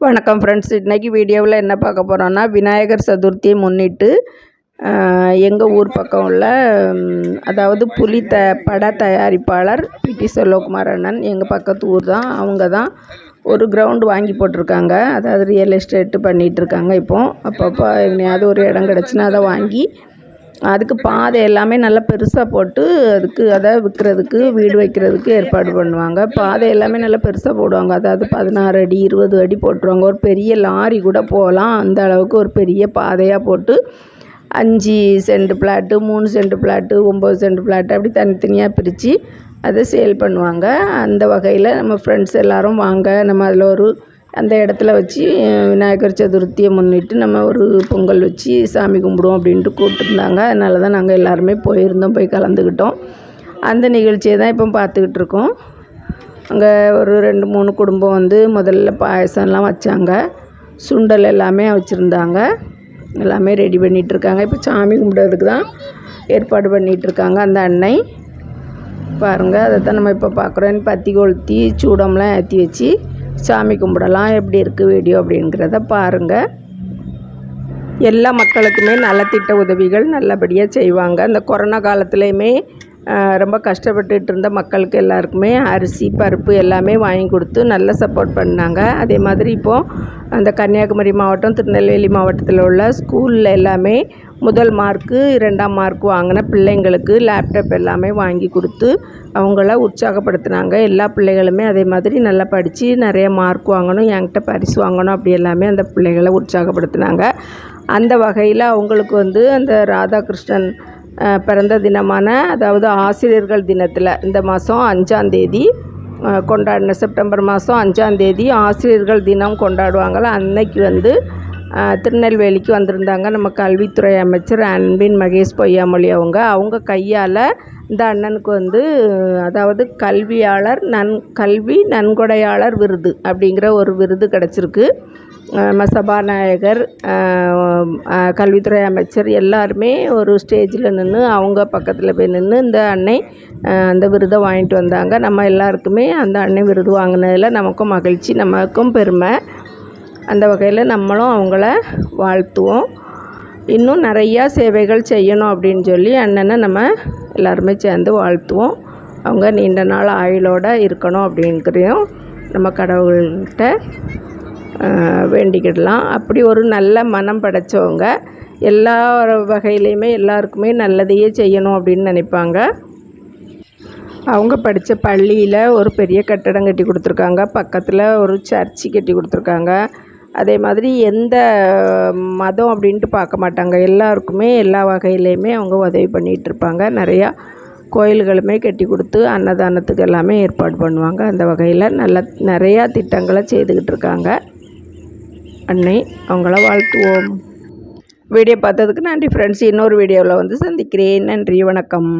வணக்கம் ஃப்ரெண்ட்ஸ் இன்றைக்கி வீடியோவில் என்ன பார்க்க போகிறோன்னா விநாயகர் சதுர்த்தியை முன்னிட்டு எங்கள் ஊர் பக்கம் உள்ள அதாவது புலி த பட தயாரிப்பாளர் பிடி செல்வகுமார் அண்ணன் எங்கள் பக்கத்து ஊர் தான். அவங்க தான் ஒரு கிரவுண்டு வாங்கி போட்டிருக்காங்க. அதாவது ரியல் எஸ்டேட்டு பண்ணிகிட்ருக்காங்க இப்போது அப்பப்போ எங்கேயாவது ஒரு இடம் கிடச்சின்னா அதை வாங்கி அதுக்கு பாதை எல்லாமே நல்லா பெருசாக போட்டு அதுக்கு அதை விற்கிறதுக்கு வீடு வைக்கிறதுக்கு ஏற்பாடு பண்ணுவாங்க. பாதை எல்லாமே நல்லா பெருசாக போடுவாங்க. அதாவது பதினாறு அடி இருபது அடி போட்டுருவாங்க. ஒரு பெரிய லாரி கூட போகலாம். அந்த அளவுக்கு ஒரு பெரிய பாதையாக போட்டு அஞ்சு சென்ட் பிளாட்டு மூணு சென்ட் பிளாட்டு ஒம்பது சென்ட் பிளாட்டு அப்படி தனித்தனியாக பிரித்து அதை சேல் பண்ணுவாங்க. அந்த வகையில் நம்ம ஃப்ரெண்ட்ஸ் எல்லோரும் வாங்க. நம்ம அதில் ஒரு அந்த இடத்துல வச்சு விநாயகர் சதுர்த்தியை முன்னிட்டு நம்ம ஒரு பொங்கல் வச்சு சாமி கும்பிடுவோம் அப்படின்ட்டு கூப்பிட்டுருந்தாங்க. அதனால தான் நாங்கள் எல்லாருமே போயிருந்தோம் போய் கலந்துக்கிட்டோம். அந்த நிகழ்ச்சியை தான் இப்போ பார்த்துக்கிட்டு இருக்கோம். அங்கே ஒரு ரெண்டு மூணு குடும்பம் வந்து முதல்ல பாயசம்லாம் வச்சாங்க. சுண்டல் எல்லாமே வச்சுருந்தாங்க. எல்லாமே ரெடி பண்ணிகிட்ருக்காங்க. இப்போ சாமி கும்பிட்றதுக்கு தான் ஏற்பாடு பண்ணிகிட்ருக்காங்க அந்த அன்னை. பாருங்கள் அதை தான் நம்ம இப்போ பார்க்குறோம். பத்தி கொளுத்தி சூடம்லாம் ஏற்றி வச்சு சாமி கும்பிடலாம் எப்படி இருக்குது வீடியோ அப்படிங்கிறத பாருங்கள் எல்லா மக்களுக்குமே நலத்திட்ட உதவிகள் நல்லபடியாக செய்வாங்க. இந்த கொரோனா காலத்துலேயுமே ரொம்ப கஷ்டப்பட்டுட்டு இருந்த மக்களுக்கு எல்லாருக்குமே அரிசி பருப்பு எல்லாமே வாங்கி கொடுத்து நல்ல சப்போர்ட் பண்ணாங்க. அதே மாதிரி இப்போது அந்த கன்னியாகுமரி மாவட்டம் திருநெல்வேலி மாவட்டத்தில் உள்ள ஸ்கூலில் எல்லாமே முதல் மார்க்கு இரண்டாம் மார்க் வாங்கின பிள்ளைங்களுக்கு லேப்டாப் எல்லாமே வாங்கி கொடுத்து அவங்கள உற்சாகப்படுத்தினாங்க. எல்லா பிள்ளைகளுமே அதே மாதிரி நல்லா படித்து நிறைய மார்க் வாங்கணும் என்கிட்ட பரிசு வாங்கணும் அப்படி எல்லாமே அந்த பிள்ளைகளை உற்சாகப்படுத்தினாங்க. அந்த வகையில் அவங்களுக்கு வந்து அந்த ராதாகிருஷ்ணன் பிறந்த தினமான அதாவது ஆசிரியர்கள் தினத்தில் இந்த மாதம் அஞ்சாந்தேதி கொண்டாடின செப்டம்பர் மாதம் அஞ்சாந்தேதி ஆசிரியர்கள் தினம் கொண்டாடுவாங்கள அன்னைக்கு வந்து திருநெல்வேலிக்கு வந்திருந்தாங்க நம்ம கல்வித்துறை அமைச்சர் அன்பின் மகேஷ் பொய்யாமொழி அவங்க. அவங்க கையால் இந்த அண்ணனுக்கு வந்து அதாவது கல்வியாளர் நன் கல்வி நன்கொடையாளர் விருது அப்படிங்கிற ஒரு விருது கிடச்சிருக்கு. நம்ம சபாநாயகர் கல்வித்துறை அமைச்சர் எல்லாருமே ஒரு ஸ்டேஜில் நின்று அவங்க பக்கத்தில் போய் நின்று இந்த அன்னை அந்த விருதை வாங்கிட்டு வந்தாங்க. நம்ம எல்லாருக்குமே அந்த அன்னை விருது வாங்கினதில் நமக்கும் மகிழ்ச்சி நமக்கும் பெருமை. அந்த வகையில் நம்மளும் அவங்கள வாழ்த்துவோம். இன்னும் நிறையா சேவைகள் செய்யணும் அப்படின்னு சொல்லி அண்ணனை நம்ம எல்லாருமே சேர்ந்து வாழ்த்துவோம். அவங்க நீண்ட நாள் ஆயுளோடு இருக்கணும் அப்படிங்கிறதையும் நம்ம கடவுள்கிட்ட வேண்டிக்கிடலாம். அப்படி ஒரு நல்ல மனம் படைத்தவங்க எல்லா வகையிலையுமே எல்லாருக்குமே நல்லதையே செய்யணும் அப்படின்னு நினைப்பாங்க. அவங்க படித்த பள்ளியில் ஒரு பெரிய கட்டடம் கட்டி கொடுத்துருக்காங்க. பக்கத்தில் ஒரு சர்ச்சு கட்டி கொடுத்துருக்காங்க. அதே மாதிரி எந்த மதம் அப்படின்ட்டு பார்க்க மாட்டாங்க. எல்லாருக்குமே எல்லா வகையிலையுமே அவங்க உதவி பண்ணிகிட்ருப்பாங்க நிறையா கோயில்களுமே கட்டி கொடுத்து அன்னதானத்துக்கு எல்லாமே ஏற்பாடு பண்ணுவாங்க. அந்த வகையில் நல்ல நிறையா திட்டங்களை செய்துக்கிட்டு இருக்காங்க. அன்னை அவங்கள வாழ்த்துவோம். வீடியோ பார்த்ததுக்கு நன்றி ஃப்ரெண்ட்ஸ் இன்னொரு வீடியோவில் வந்து சந்திக்கிறேன். நன்றி வணக்கம்.